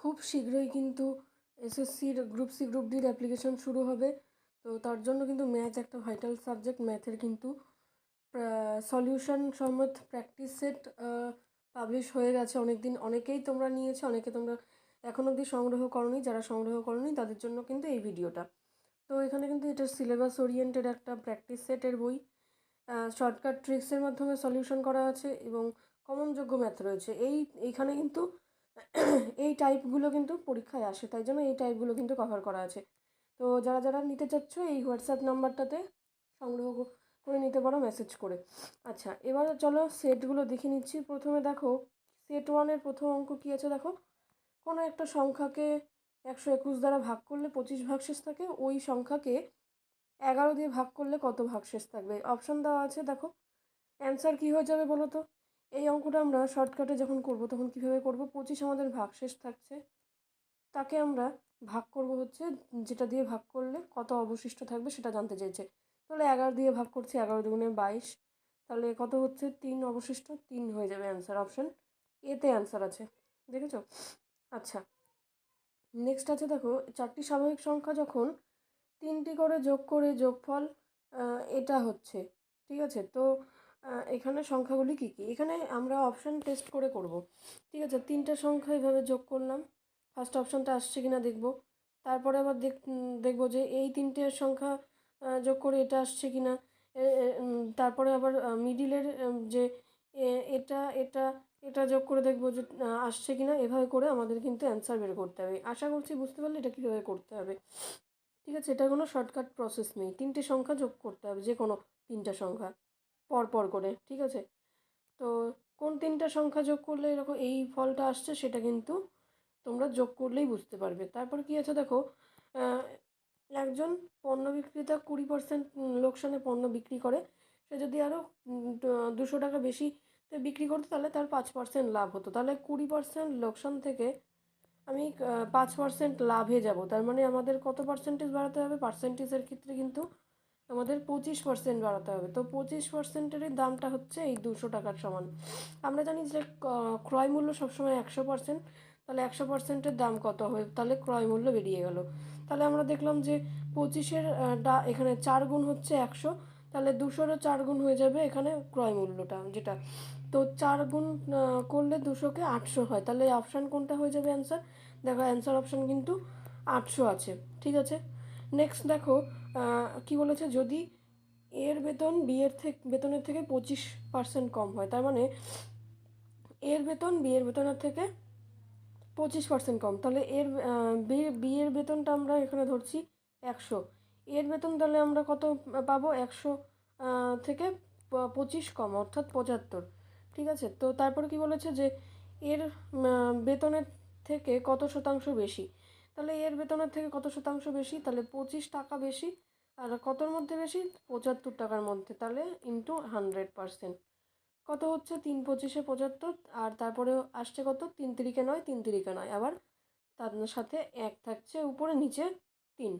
খুব শীঘ্রই কিন্তু এসএসসির গ্রুপ সি গ্রুপ ডির অ্যাপ্লিকেশন শুরু হবে। তো তার জন্য কিন্তু ম্যাথ একটা ভাইটাল সাবজেক্ট ম্যাথের কিন্তু সলিউশন সমেত প্র্যাকটিস সেট পাবলিশ হয়ে গেছে অনেক দিন অনেকেই তোমরা নিয়েছো, অনেকে তোমরা এখন অবধি সংগ্রহ করনি। যারা সংগ্রহ করনি, তাদের জন্য কিন্তু এই ভিডিওটা। তো এখানে কিন্তু এটা সিলেবাস ওরিয়েন্টেড একটা প্র্যাকটিস সেটের বই। শর্টকাট ট্রিক্সের মাধ্যমে সলিউশন করা আছে এবং কমনযোগ্য ম্যাথ রয়েছে। এই, এইখানে কিন্তু এই টাইপগুলো কিন্তু পরীক্ষায় আসে, তাই জন্য এই টাইপগুলো কিন্তু কভার করা আছে। তো যারা যারা নিতে চাচ্ছ, এই হোয়াটসঅ্যাপ নাম্বারটাতে সংগ্রহ করে নিতে পারো মেসেজ করে। আচ্ছা এবার চলো সেটগুলো দেখে নিচ্ছি। প্রথমে দেখো সেট ওয়ানের প্রথম অঙ্ক কী আছে দেখো? কোনো একটা সংখ্যাকে একশো একুশ দ্বারা ভাগ করলে পঁচিশ ভাগশেষ থাকে, ওই সংখ্যাকে এগারো দিয়ে ভাগ করলে কত ভাগশেষ থাকবে? অপশান দেওয়া আছে, দেখো। অ্যান্সার কী হয়ে যাবে বলো তো? এই অঙ্কটা আমরা শর্টকাটে যখন করব, তখন কীভাবে করব? পঁচিশ আমাদের ভাগশেষ থাকছে। তাকে আমরা ভাগ করব হচ্ছে, যেটা দিয়ে ভাগ করলে কত অবশিষ্ট থাকবে সেটা জানতে চাইছে। তাহলে এগারো দিয়ে ভাগ করছি, এগারো দুগুণে বাইশ। তাহলে কত হচ্ছে? তিন অবশিষ্ট, তিন হয়ে যাবে অ্যান্সার অপশান এতে অ্যান্সার আছে। দেখেছ? আচ্ছা। নেক্সট আছে দেখো, চারটি স্বাভাবিক সংখ্যা যখন তিনটি করে যোগ করে যোগফল এটা হচ্ছে, ঠিক আছে? তো এখানে সংখ্যাগুলি কী কী? এখানে আমরা অপশান টেস্ট করে করব। ঠিক আছে? তিনটে সংখ্যা এভাবে যোগ করলাম। ফার্স্ট অপশানটা আসছে কি না দেখব। তারপরে আবার দেখ দেখব যে এই তিনটে সংখ্যা যোগ করে এটা আসছে কি না তারপরে আবার মিডিলের যে এটা এটা এটা যোগ করে দেখব যে আসছে কি না এভাবে করে আমাদের কিন্তু অ্যান্সার বের করতে হবে। আশা করছি বুঝতে পারলে এটা কীভাবে করতে হবে। ঠিক আছে? এটা কোনো শর্টকাট প্রসেস নেই। তিনটে সংখ্যা যোগ করতে হবে যে কোনো তিনটা সংখ্যা। পর পর করে, ঠিক আছে? তো কোন তিনটা সংখ্যা যোগ করলে এরকম এই ফলটা আসছে সেটা কিন্তু তোমরা যোগ করলেই বুঝতে পারবে। তারপর কী আছে দেখো একজন পণ্য বিক্রেতা কুড়ি পার্সেন্ট লোকসানে পণ্য বিক্রি করে, সে যদি আরও দুশো টাকা বেশিতে বিক্রি করতো, তাহলে তার পাঁচ পার্সেন্ট লাভ হতো। তাহলে কুড়ি পার্সেন্ট লোকসান থেকে আমি পাঁচ পার্সেন্ট লাভে যাব। তার মানে আমাদের কত পার্সেন্টেজ বাড়াতে হবে? পার্সেন্টেজের ক্ষেত্রে কিন্তু আমাদের পঁচিশ পার্সেন্ট বাড়াতে হবে। তো পঁচিশ পার্সেন্টের দামটা হচ্ছে এই দুশো টাকার সমান। আমরা জানি যে ক্রয় মূল্য সবসময় একশো পার্সেন্ট তাহলে একশো পার্সেন্টের দাম কত হবে? তাহলে ক্রয় মূল্য বেরিয়ে গেল। তাহলে আমরা দেখলাম যে, পঁচিশের ডা, এখানে চার গুণ হচ্ছে একশো, তাহলে দুশোরও চার গুণ হয়ে যাবে এখানে ক্রয় মূল্যটা যেটা। তো চার গুণ করলে দুশোকে আটশো হয়। তাহলে অপশান কোনটা হয়ে যাবে অ্যান্সার দেখো অ্যান্সার অপশান কিন্তু আটশো আছে। ঠিক আছে? নেক্সট দেখো কি বলেছে? যদি এর বেতন বিয়ের থেকে, বেতনের থেকে পঁচিশ পার্সেন্ট কম হয়, তার মানে এর বেতন বিয়ের বেতনের থেকে পঁচিশ পার্সেন্ট কম। তাহলে এর বিয়ের বেতনটা আমরা এখানে ধরছি একশো। এর বেতন তাহলে আমরা কত পাবো? একশো থেকে পঁচিশ কম, অর্থাৎ পঁচাত্তর। ঠিক আছে? তো তারপর কি বলেছে যে এর বেতনের থেকে কত শতাংশ বেশি? তাহলে এর বেতনের থেকে কত শতাংশ বেশি? তাহলে পঁচিশ টাকা বেশি। আর কতর মধ্যে বেশি? পঁচাত্তর টাকার মধ্যে। তাহলে ইন্টু হান্ড্রেড পারসেন্ট কত হচ্ছে? তিন পঁচিশে পঁচাত্তর। আর তারপরে আসছে কত? তিন তিরিকে নয়, তিন তিরিকে নয়। আবার তার সাথে এক থাকছে উপরে, নিচে তিন।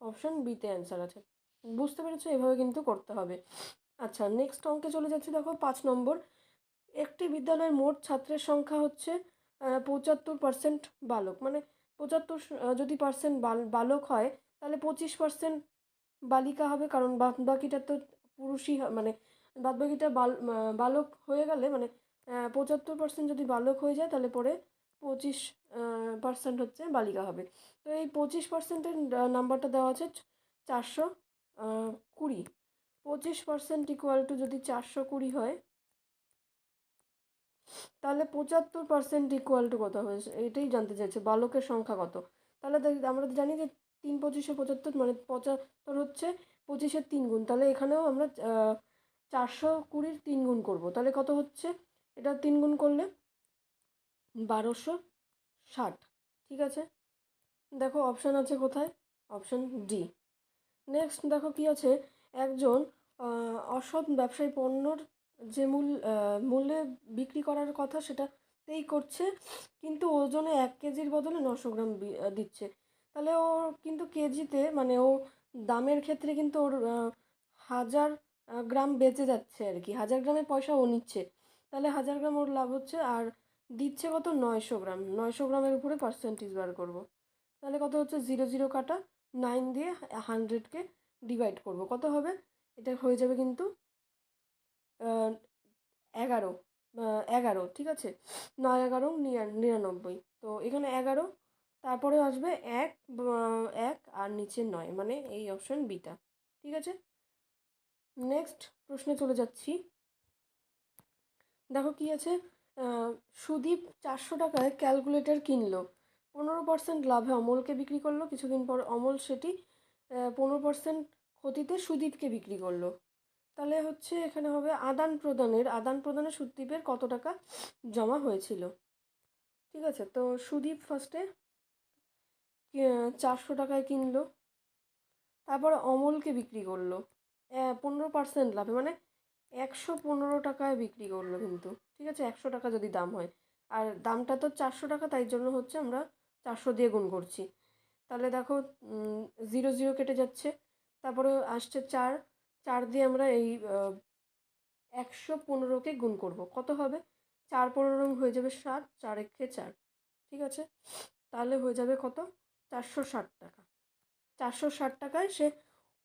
অপশান বিতে অ্যান্সার আছে। বুঝতে পেরেছ? এভাবে কিন্তু করতে হবে। আচ্ছা নেক্সট অঙ্কে চলে যাচ্ছি। দেখো, পাঁচ নম্বর। একটি বিদ্যালয়ের মোট ছাত্রের সংখ্যা হচ্ছে পঁচাত্তর পার্সেন্ট বালক। মানে পঁচাত্তর যদি পার্সেন্ট বালক হয়, তাহলে পঁচিশ পার্সেন্ট বালিকা হবে, কারণ বাকিটা তো পুরুষই মানে বাদবাকিটা বাল বালক হয়ে গেলে মানে পঁচাত্তর পার্সেন্ট যদি বালক হয়ে যায়, তাহলে পরে পঁচিশ পার্সেন্ট হচ্ছে বালিকা হবে। তো এই পঁচিশ পার্সেন্টের নাম্বারটা দেওয়া আছে চারশো কুড়ি। পঁচিশ পার্সেন্ট ইকুয়াল টু যদি চারশো কুড়ি হয় তাহলে পঁচাত্তর পার্সেন্ট ইকুয়াল টু কত হয়েছে এটাই জানতে চাইছে, বালকের সংখ্যা কত? তাহলে আমরা তো জানি যে তিন পঁচিশে পঁচাত্তর মানে পঁচাত্তর হচ্ছে পঁচিশের তিন গুণ। তাহলে এখানেও আমরা চারশো কুড়ির তিন গুণ করব। তাহলে কত হচ্ছে? এটা তিন গুণ করলে বারোশো ষাট, ঠিক আছে? দেখো অপশান আছে কোথায়? অপশান ডি নেক্সট দেখো কি আছে? একজন অসৎ ব্যবসায়ী পণ্যর যে মূল মূল্যে বিক্রি করার কথা সেটাতেই করছে, কিন্তু ওজনে এক কেজির বদলে নশো গ্রাম দিচ্ছে। তাহলে ও কিন্তু কেজিতে মানে ও দামের ক্ষেত্রে কিন্তু ওর হাজার গ্রাম বেঁচে যাচ্ছে আর কি। হাজার গ্রামের পয়সা ও নিচ্ছে। তাহলে হাজার গ্রাম ওর লাভ হচ্ছে আর দিচ্ছে কত? নয়শো গ্রাম। নয়শো গ্রামের উপরে পার্সেন্টেজ বার করব। তাহলে কত হচ্ছে? জিরো জিরো কাটা। নাইন দিয়ে হান্ড্রেডকে ডিভাইড করব। কত হবে? এটা হয়ে যাবে কিন্তু এগারো এগারো, ঠিক আছে? নয়, এগারো নিরানব্বই। তো এখানে এগারো, তারপরে আসবে এক এক আর নিচে নয় মানে এই অপশন বিটা ঠিক আছে? নেক্সট প্রশ্নে চলে যাচ্ছি। দেখো কি আছে? সুদীপ চারশো টাকায় ক্যালকুলেটর কিনলো। পনেরো পার্সেন্ট লাভে অমলকে বিক্রি করল, কিছুদিন পর অমল সেটি পনেরো পার্সেন্ট ক্ষতিতে সুদীপকে বিক্রি করল। তাহলে হচ্ছে এখানে হবে আদান প্রদানের, আদান প্রদানে সুদীপের কত টাকা জমা হয়েছিল? ঠিক আছে, তো সুদীপ ফার্স্টে চারশো টাকায় কিনলো, তারপর অমলকে বিক্রি করল। পনেরো পার্সেন্ট লাভে মানে একশো পনেরো টাকায় বিক্রি করল কিন্তু। ঠিক আছে, একশো টাকা যদি দাম হয়। আর দামটা তো চারশো টাকা, তাই জন্য হচ্ছে আমরা চারশো দিয়ে গুণ করছি। তাহলে দেখো জিরো জিরো কেটে যাচ্ছে, তারপরে আসছে চার চার দিয়ে আমরা এই একশো পনেরোকে গুণ করব। কত হবে? চার পনেরো হয়ে যাবে ষাট চার একে চার, ঠিক আছে? তাহলে হয়ে যাবে কত? চারশো ষাট টাকা। চারশো ষাট টাকায় সে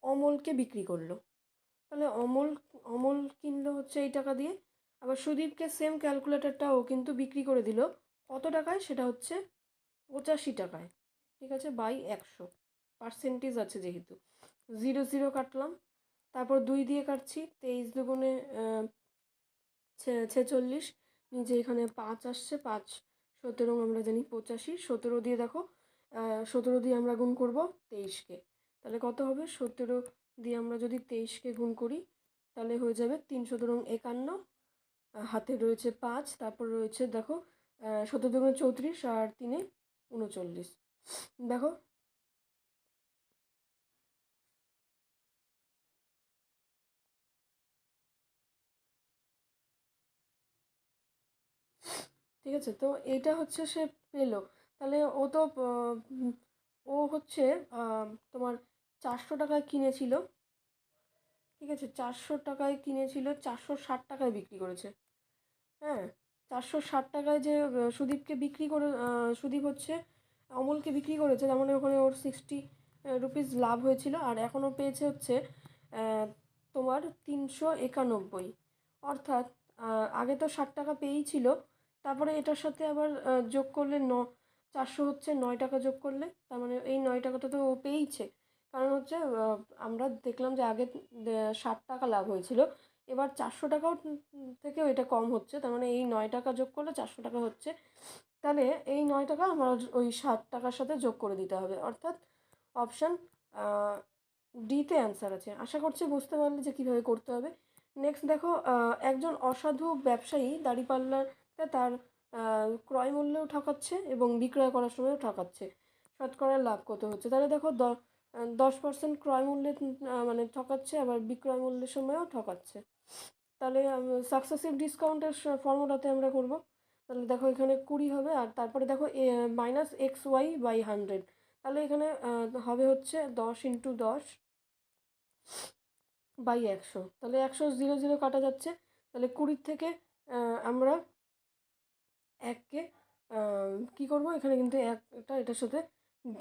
অমলকে বিক্রি করল। তাহলে অমল অমল কিনলো হচ্ছে এই টাকা দিয়ে। আবার সুদীপকে সেম ক্যালকুলেটরটাও কিন্তু বিক্রি করে দিল। কত টাকায়? সেটা হচ্ছে পঁচাশি টাকায়, ঠিক আছে? বাই একশো। পার্সেন্টেজ আছে যেহেতু। জিরো জিরো কাটলাম। তারপর দুই দিয়ে কাটছি, তেইশ দুগুণে ছেচল্লিশ। নিচে এখানে পাঁচ আসছে, পাঁচ সতেরো আমরা জানি পঁচাশি। সতেরো দিয়ে দেখো সতেরো দিয়ে আমরা গুণ করব তেইশকে। তাহলে কত হবে? সতেরো দিয়ে আমরা যদি তেইশকে গুণ করি, তাহলে হয়ে যাবে তিন সতেরো একান্ন। হাতে রয়েছে পাঁচ, তারপর রয়েছে দেখো সতেরো দুগুণে চৌত্রিশ আর তিনে উনচল্লিশ। দেখো ঠিক আছে? তো এটা হচ্ছে সে পেল। তাহলে ও তো ও হচ্ছে তোমার চারশো টাকায় কিনেছিল। ঠিক আছে? চারশো টাকায় কিনেছিল, চারশো ষাট টাকায় বিক্রি করেছে। হ্যাঁ? চারশো ষাট টাকায় যে সুদীপকে বিক্রি করে সুদীপ হচ্ছে, অমলকে বিক্রি করেছে, তার মানে ওখানে ওর সিক্সটি রুপিস লাভ হয়েছিল। আর এখনও পেয়েছে হচ্ছে তোমার তিনশো একানব্বই। অর্থাৎ আগে তো ষাট টাকা পেয়েই ছিল তারপরে এটার সাথে আবার যোগ করলে ন, চারশো হচ্ছে নয় টাকা যোগ করলে, তার মানে এই নয় টাকাটা তো ও পেয়েইছে। কারণ হচ্ছে আমরা দেখলাম যে আগে ষাট টাকা লাভ হয়েছিল, এবার চারশো টাকাও থেকেও এটা কম হচ্ছে, তার মানে এই নয় টাকা যোগ করলে চারশো টাকা হচ্ছে। তাহলে এই নয় টাকা আমার ওই ষাট টাকার সাথে যোগ করে দিতে হবে। অর্থাৎ অপশান ডিতে অ্যান্সার আছে। আশা করছি বুঝতে পারলে যে কীভাবে করতে হবে। নেক্সট দেখো একজন অসাধু ব্যবসায়ী দাড়িপাল্লাতে তার ক্রয় মূল্যেও ঠকাচ্ছে এবং বিক্রয় করার সময়ও ঠকাচ্ছে। শতকরা লাভ কত হচ্ছে? তাহলে দেখো দশ পার্সেন্ট ক্রয় মূল্যে মানে ঠকাচ্ছে, আবার বিক্রয় মূল্যের সময়ও ঠকাচ্ছে। তাহলে সাকসেসিভ ডিসকাউন্টের ফর্মুলাতে আমরা করব। তাহলে দেখো এখানে কুড়ি হবে, আর তারপরে দেখো minus x y by hundred তাহলে এখানে হবে হচ্ছে দশ ইন্টু দশ বাই একশো। তাহলে একশো, জিরো জিরো কাটা যাচ্ছে। তাহলে কুড়ির থেকে আমরা এককে কী করব? এখানে কিন্তু একটা এটার সাথে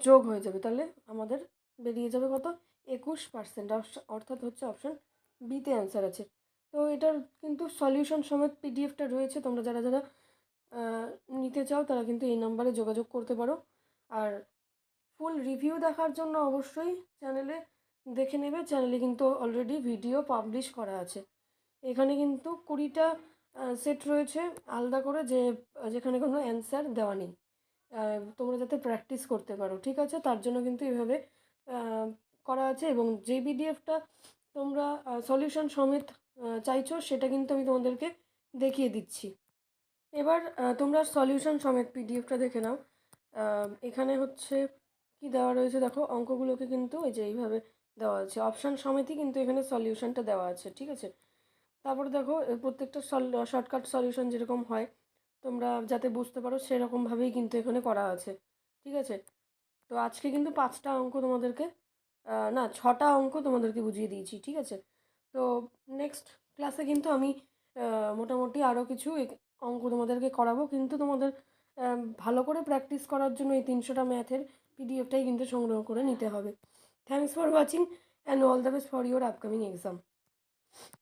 যোগ হয়ে যাবে। তাহলে আমাদের বেরিয়ে যাবে কত? একুশ পার্সেন্ট অর্থাৎ হচ্ছে অপশান বিতে অ্যান্সার আছে। তো এটার কিন্তু সলিউশন সমেত পিডিএফটা রয়েছে। তোমরা যারা যারা নিতে চাও, তারা কিন্তু এই নাম্বারে যোগাযোগ করতে পারো। আর ফুল রিভিউ দেখার জন্য অবশ্যই চ্যানেলে দেখে নেবে। চ্যানেলে কিন্তু অলরেডি ভিডিও পাবলিশ করা আছে। এখানে কিন্তু কুড়িটা সেট রয়েছে আলাদা করে যে, যেখানে কোনো অ্যান্সার দেওয়া নেই। তোমরা যাতে প্র্যাকটিস করতে পারো, ঠিক আছে? তার জন্য কিন্তু এভাবে করা আছে এবং যে পিডিএফটা তোমরা সলিউশন সমেত চাইছো, সেটা কিন্তু আমি তোমাদেরকে দেখিয়ে দিচ্ছি। এবার তোমরা সলিউশন সমেত পিডিএফটা দেখে নাও। এখানে হচ্ছে কি দেওয়া রয়েছে? দেখো, অঙ্কগুলোকে কিন্তু এই যে এইভাবে দেওয়া আছে। অপশান সমেতই কিন্তু এখানে সলিউশনটা দেওয়া আছে, ঠিক আছে? তারপরে দেখো প্রত্যেকটা শর্টকাট সলিউশন যেরকম হয়, তোমরা যাতে বুঝতে পারো সেরকমভাবেই কিন্তু এখানে করা আছে, ঠিক আছে? তো আজকে কিন্তু পাঁচটা অঙ্ক তোমাদেরকে না, ছটা অঙ্ক তোমাদেরকে বুঝিয়ে দিয়েছি, ঠিক আছে? তো নেক্সট ক্লাসে কিন্তু আমি মোটামুটি আরও কিছু অঙ্ক তোমাদেরকে করাবো, কিন্তু তোমাদের ভালো করে প্র্যাকটিস করার জন্য এই তিনশোটা ম্যাথের পিডিএফটাই কিন্তু সংগ্রহ করে নিতে হবে। Thanks for watching and all the best for your upcoming exam